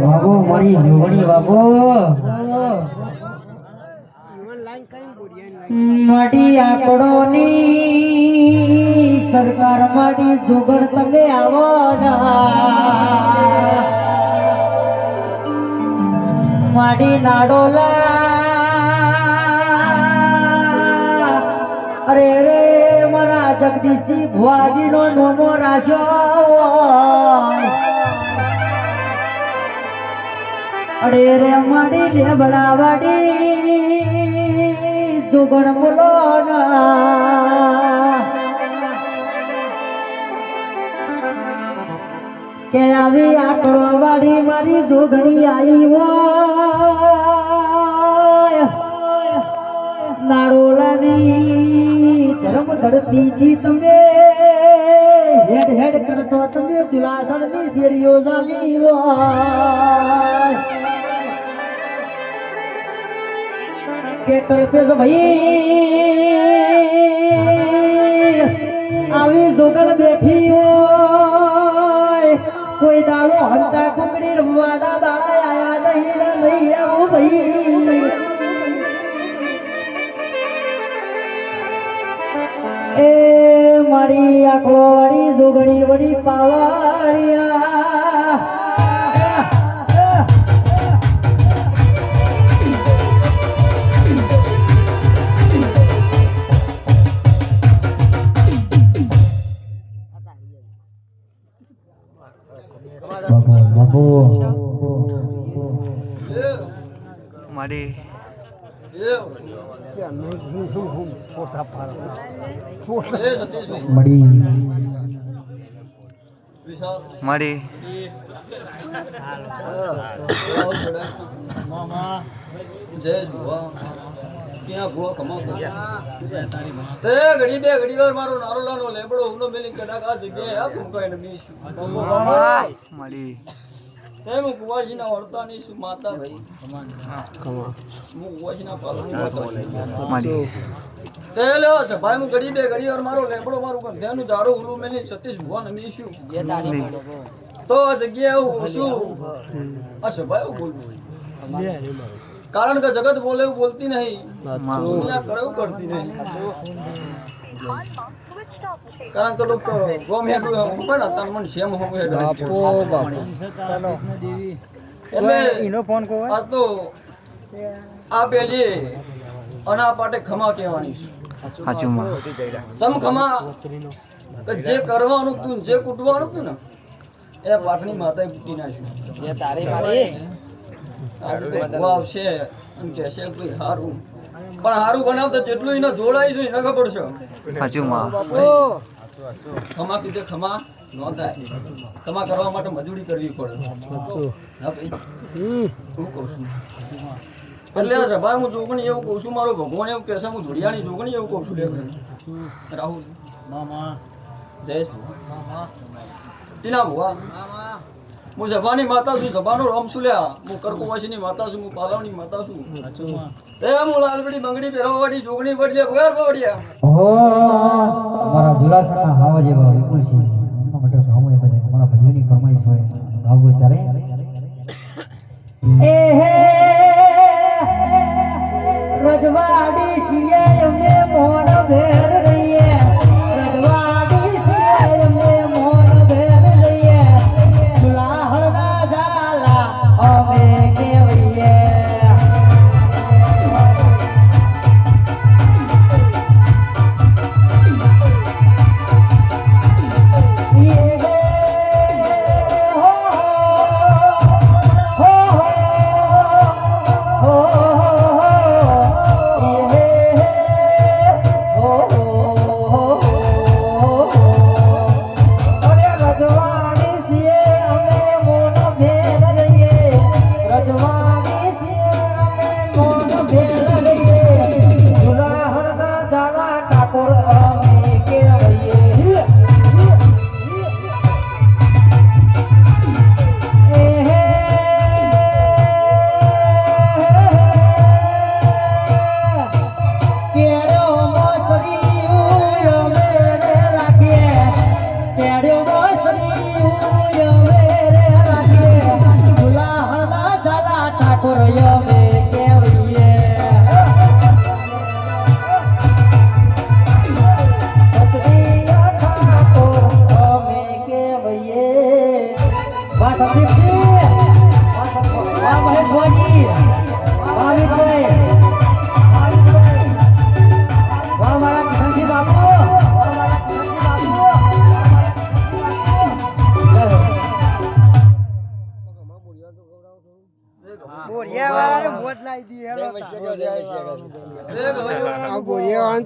બાબુ મળી જોગણી બાબુ માટી આંકડોની સરકાર માટી જોગણ તમે આવો ના માડી નાડોલા. અરે રે મારા જગદીશજી ભુવાજીનો નોમો રાખ્યો અરે રે માડી લેબડા વાડી જુગણ બોલો કે આવી આકડો વાડી મારી જોગણી આવી હોય. નાડોલાની ધર્મ ધરતી તમે હેડ હેડ કરતો તમે દિલાસણની શેરીઓ જાલી હોય. કે કલ્પેશ આવી જોગણ બેઠી હોય. કોઈ દાડો હંતા કુકડી રમવાના દાડા આયા નહીં ને નહીં આવું ભાઈ. એ મારી આખો વાળી જોગણી વળી પાવાળિયા બાબુ મારી મળી. મારી જયેશ ભુવા ક્યાં ભુવા કમાવતો તે ઘડી બે ઘડી વાર મારો નારો લાનો લેબડો ઉનો મેલી કડાક આ જગ્યાએ આ ભૂમકો એને બીશું હું વર્તાની છું માતા ભાઈ હું કુવાજીના પાલન માતા મારી. તે લ્યો છે ભાઈ હું ઘડી બે ઘડી વાર મારો લેબડો મારું કંધેનું જારો ઉલું મેલી સતીશ ભુવા ને બીશું તો આ જગ્યાએ હું છું બોલવું કારણ કે જગત બોલે એવું બોલતી નહીં. દુનિયા કરે એવું કરતી નહીં. કારણ કે લોકો ગોમ હેડું હું પણ હતા મને શેમ બાપો બાપો. એટલે એનો ફોન કો આ તો આ પેલી અના પાટે ખમા કહેવાની છે. સાચું માં. સમ ખમા? જે કરવાનું તું જે કૂટવાનું તું ને એ પાટણી માતાએ કૂટી નાખ્યું. આ મારી. આવશે અને કહેશે ભાઈ સારું પણ સારું બનાવતા જેટલું એને જોડાય છે એને ખબર છે. સાચું માં ખમા કીધે ખમા ન થાય ખમા કરવા માટે મજૂરી કરવી પડે. હા ભાઈ. હું કહું છું. એટલે આ સભા હું જોગણી એવું કહું છું મારો ભગવાન એવું કહેશે હું ધોળિયાની જોગણી એવું કહું છું લે. રાહુલ. જયેશ. ભુવા. ટીના ભુવા. હું સભાની માતા છું સભાનો રોમ છું લ્યા. હું કર્કવાસીની માતા છું હું પાલવની માતા છું. એ હું લાલબડી બંગડી પહેરવાવાળી જોગણી પડલે વગર પવડિયા ઓહો અમારા જુલાસના હાવા જેવા વિપુલ છે. માટે ગાવું એ બધા અમારા ભાઈઓની ફરમાઈશ હોય. ગાવું ત્યારે. એ હે રજવાડી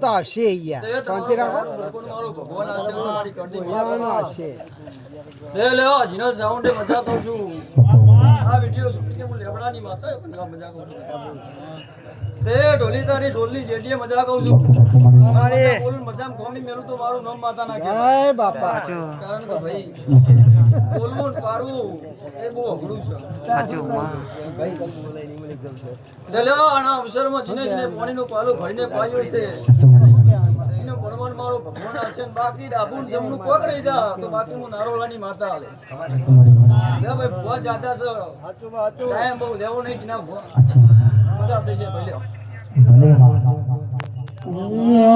તો આવશે શાંતિ રાખો. આવશે લે લે મજા કહું છું. આ વિડિયો હું લેબડાની માતા પણ મજા કહું છું. તે ઢોલી તારી ઢોલની જેડીએ મજા કહું છું. મારે બોલ મજામ કોમી મેલું તો મારું નામ માતા ના જય બાપા. કારણ કે ભાઈ બોલવું ને એ બહુ અઘરું છે. સાચું માં લે આના અવસરમાં જીને જીને પાણીનું પાલું ભરીને પાયું છે. એને ભણવાનું મારો ભગવાન આ બાકી ડાબુન જમણું કોક રહી જા. તો બાકી હું નારોલાની માતા હાલે. લે ભાઈ બહુ જાતા છે. ટાઈમ બહુ લેવો નહીં જીના મજા થશે ભાઈ લ્યો.